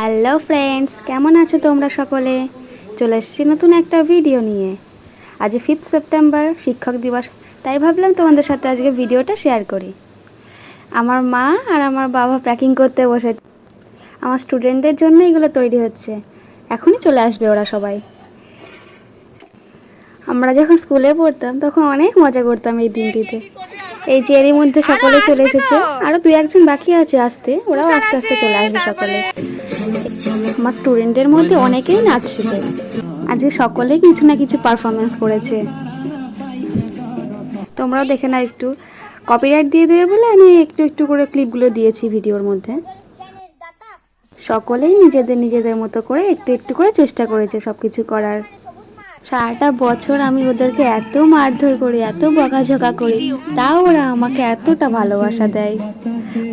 Hello friends কেমন আছো তোমরা সকলে? চলে এসেছি নতুন একটা ভিডিও নিয়ে। আজ ফিফথ সেপ্টেম্বর শিক্ষক দিবস, তাই ভাবলাম তোমাদের সাথে আজকে ভিডিওটা শেয়ার করি। আমার মা আর আমার বাবা প্যাকিং করতে বসে আমার স্টুডেন্টদের জন্য এগুলো তৈরি হচ্ছে। এখনই চলে আসবে ওরা সবাই। আমরা যখন স্কুলে পড়তাম, তখন অনেক মজা করতাম এই দিনটিতে। এই এরই মধ্যে সকলে চলে এসেছে। আরও দু একজন বাকি আছে আসতে। ওরাও আস্তে আস্তে চলে আসবে সকলে। আমার স্টুডেন্টদের মধ্যে অনেকেই নাচ শিখে। আজকে সকলে কিছু না কিছু পারফরমেন্স করেছে। তোমরাও দেখে না একটু। কপিরাইট দিয়ে দেবে বলে আমি একটু একটু করে ক্লিপগুলো দিয়েছি ভিডিওর মধ্যে। সকলেই নিজেদের নিজেদের মতো করে একটু একটু করে চেষ্টা করেছে সব কিছু করার। সারাটা বছর আমি ওদেরকে এত মারধর করি, এত বকাঝকা করি, তাও ওরা আমাকে এতটা ভালোবাসা দেয়।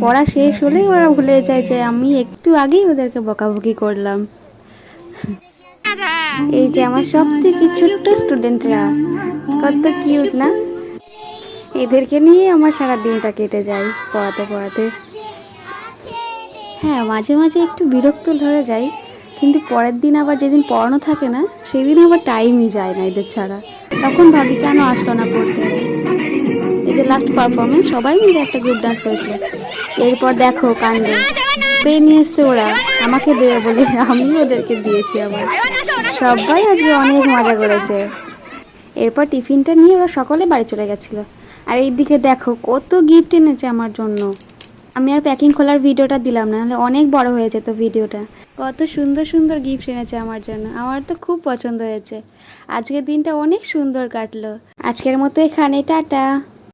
পড়া শেষ হলেই ওরা ভুলে যায় যে আমি একটু আগেই ওদেরকে বকাবকি করলাম। এই যে আমার সব থেকে ছোট্ট স্টুডেন্টরা, কত কিউট না? এদেরকে নিয়ে আমার সারা দিনটা কেটে যায় পড়াতে পড়াতে। হ্যাঁ মাঝে মাঝে একটু বিরক্ত ধরে যায় কিন্তু পরের দিন আবার যেদিন পড়ানো থাকে না, সেদিন আবার টাইমই যায় না এদের ছাড়া। তখন ভাবি, কেন আসলো না পড়তে? এই যে লাস্ট পারফরমেন্স সবাই মিলে একটা গ্রুপ ডান্স করেছিল। এরপর দেখো কাণ্ডে। স্প্রে নিয়ে এসছে ওরা, আমাকে দেবে বলে আমি ওদেরকে দিয়েছি আবার। সবাই আজকে অনেক মজা করেছে। এরপর টিফিনটা নিয়ে ওরা সকলে বাড়ি চলে গেছিল। আর এইদিকে দেখো, কত গিফট এনেছে আমার জন্য। আমি আর প্যাকিং খোলার ভিডিওটা দিলাম না, নাহলে অনেক বড় হয়ে যেত ভিডিওটা। কত সুন্দর সুন্দর গিফট এনেছে আমার জন্য, আমার তো খুব পছন্দ হয়েছে। আজকের দিনটা অনেক সুন্দর কাটলো। আজকের মতো এখানে, টাটা।